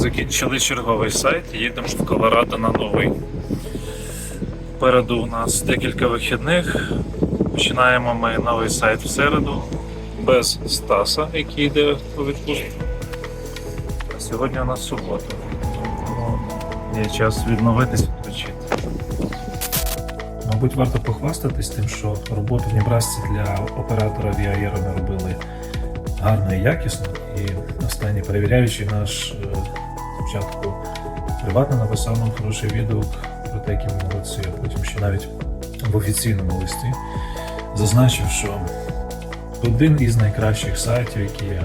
Закінчили черговий сайт, їдемо в Колорадо на новий. Попереду у нас декілька вихідних. Починаємо ми новий сайт в середу без Стаса, який йде у відпустку. А сьогодні у нас субота. Тому є час відновитись, відпочити. Мабуть, варто похвастатись тим, що роботу в Нібрасці для оператора Віаєра ми робили гарно і якісно. І останній перевіряючий наш е, спочатку приватно написав нам хороший відгук про те, які ми молодці, а потім ще навіть в офіційному листі зазначив, що один із найкращих сайтів, які я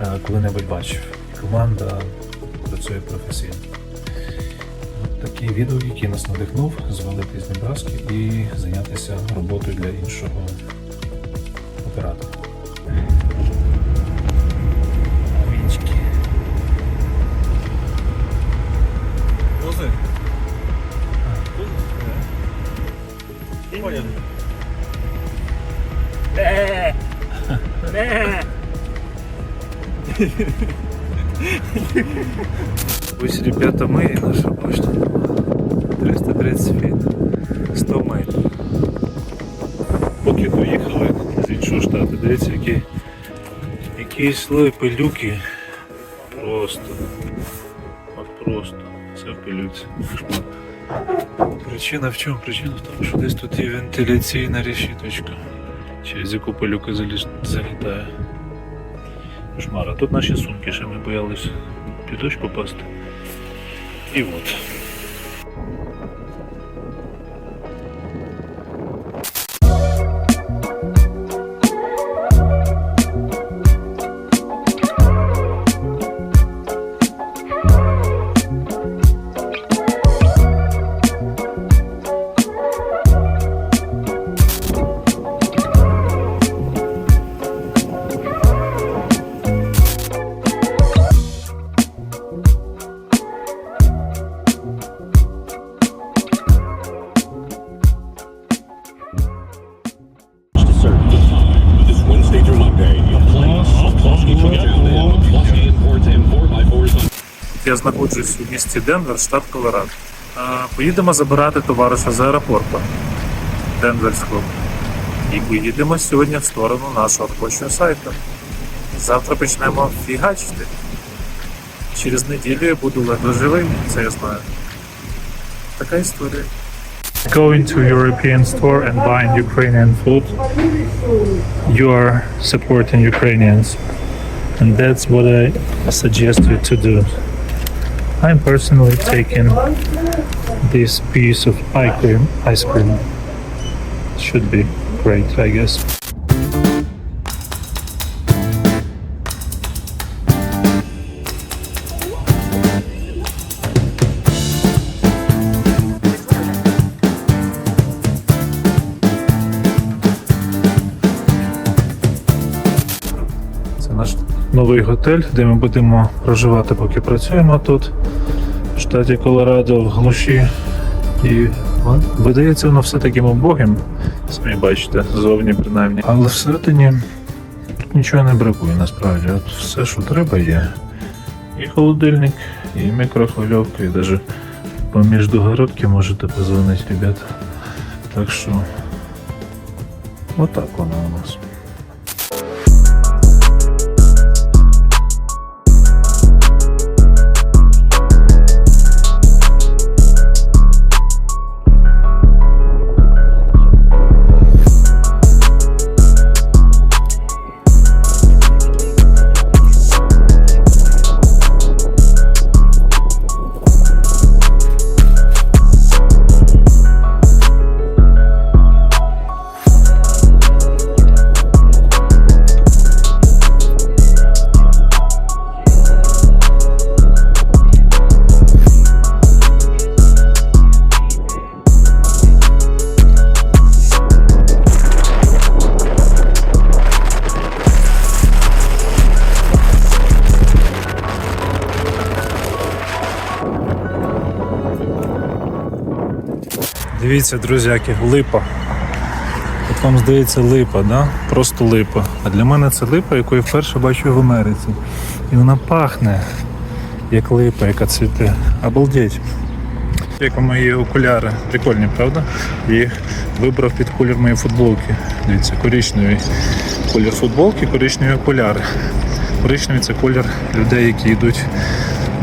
е, коли-небудь бачив. Команда працює професійно. Такий відгук, який нас надихнув, звалити з Небраски і зайнятися роботою для іншого оператора. Ось, ребята, ми наша почта. 330 фіт. 100 миль. Поки доїхали з іншого штату, дивіться, які, які слої пилюки. Просто. От просто. Все в пилюці. Причина в чому? Причина в тому, що десь тут є вентиляційна решіточка, через яку пилюка залітає. Кошмара. Тут наші сумки, ще ми боялись під дощ попасти. І от. Я знаходжусь у місті Денвер, штат Колорадо. Поїдемо забирати товариша з аеропорту Денверського. І поїдемо сьогодні в сторону нашого робочого сайту. Завтра почнемо фігачити. Через неділю я буду ледве живий, це я знаю. Така історія. Going to European store and buying Ukrainian food, you are supporting Ukrainians. And that's what I suggest you to do. I'm personally taking this piece of ice cream. Ice cream should be great, I guess. Новий готель, де ми будемо проживати, поки працюємо тут, в штаті Колорадо, в глуші. І видається воно все таким убогим, самі бачите, зовні принаймні. Але всередині тут нічого не бракує насправді. От все, що треба, є. І холодильник, і мікрохвильовка, і навіть поміж догородки можете позвонити, ребята. Так що, отак воно у нас. Дивіться, друзяки, липа. От вам здається липа, да? просто липа. А для мене це липа, яку я вперше бачу в Америці. І вона пахне. як липа, яка цвіте. Обалдеть. Як мої окуляри. Прикольні, правда? Їх вибрав під колір моєї футболки. Дивіться, коричневий колір футболки, коричневі окуляри. Коричневий це колір людей, які йдуть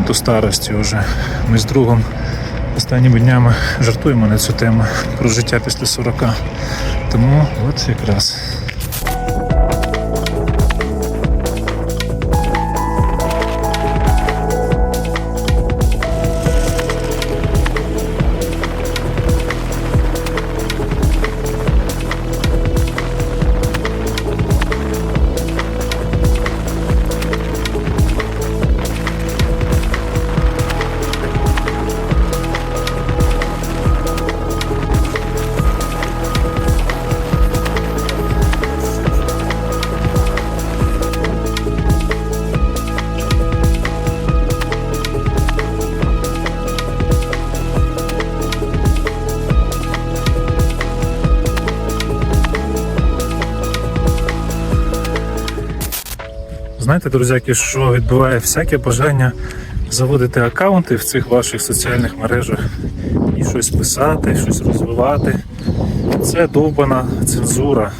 до старості вже. Ми з другом останніми днями жартуємо на цю тему про життя після 40. Тому от якраз. Знаєте, друзяки, що відбуває всяке бажання заводити аккаунти в цих ваших соціальних мережах і щось писати, щось розвивати. Це довбана цензура,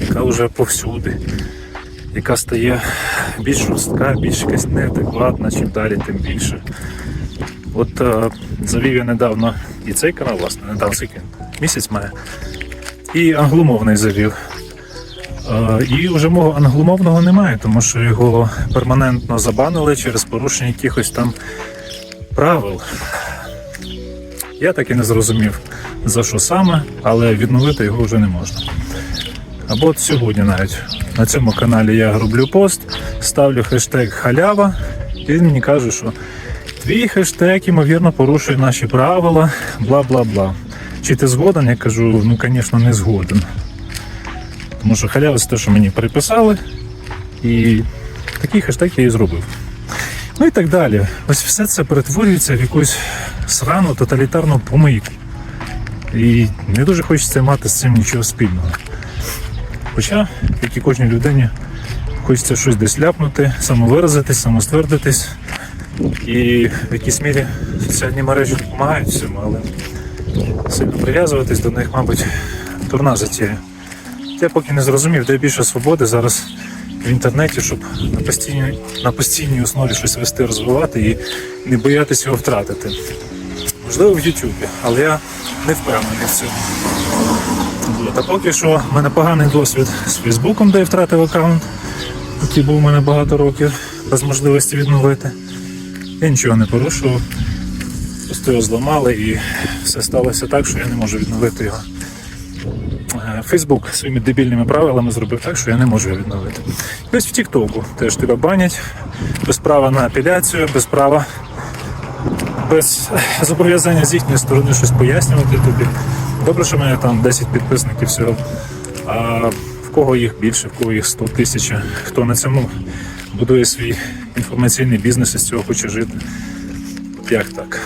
яка вже повсюди, яка стає більш жорстка, більш якась неадекватна, чим далі, тим більше. От е, завів я недавно і цей канал, власне, недавно місяць має. І англомовний завів. Е, І вже мого англомовного немає, тому що його перманентно забанили через порушення якихось там правил. Я так і не зрозумів, за що саме, але відновити його вже не можна. Або от сьогодні навіть на цьому каналі я роблю пост, ставлю хештег халява, і він мені каже, що твій хештег, ймовірно, порушує наші правила, бла бла бла. Чи ти згоден? Я кажу, ну, звісно, не згоден. Тому що халява це те, що мені переписали, і такий хештег я і зробив. Ну і так далі. Ось все це перетворюється в якусь срану тоталітарну помийку. І не дуже хочеться мати з цим нічого спільного. Хоча, як і кожній людині, хочеться щось десь ляпнути, самовиразитись, самоствердитись. І в якійсь мірі соціальні мережі допомагають цьому, але сильно прив'язуватись до них, мабуть, дурна затія. Я поки не зрозумів, де більше свободи зараз в інтернеті, щоб на постійній, на постійній основі щось вести, розвивати і не боятися його втратити. Можливо, в Ютубі, але я не впевнений в цьому. От, А поки що в мене поганий досвід з Фейсбуком, де я втратив аккаунт, який був у мене багато років, без можливості відновити. Я нічого не порушував. Просто його зламали і все сталося так, що я не можу відновити його. Фейсбук своїми дебільними правилами зробив так, що я не можу його відновити. Ось в Тіктоку теж тебе банять, без права на апеляцію, без права, без зобов'язання з їхньої сторони щось пояснювати тобі. Добре, що в мене там 10 підписників всього. А в кого їх більше, в кого їх 100 тисяч, хто на цьому будує свій інформаційний бізнес і з цього хоче жити. Як так?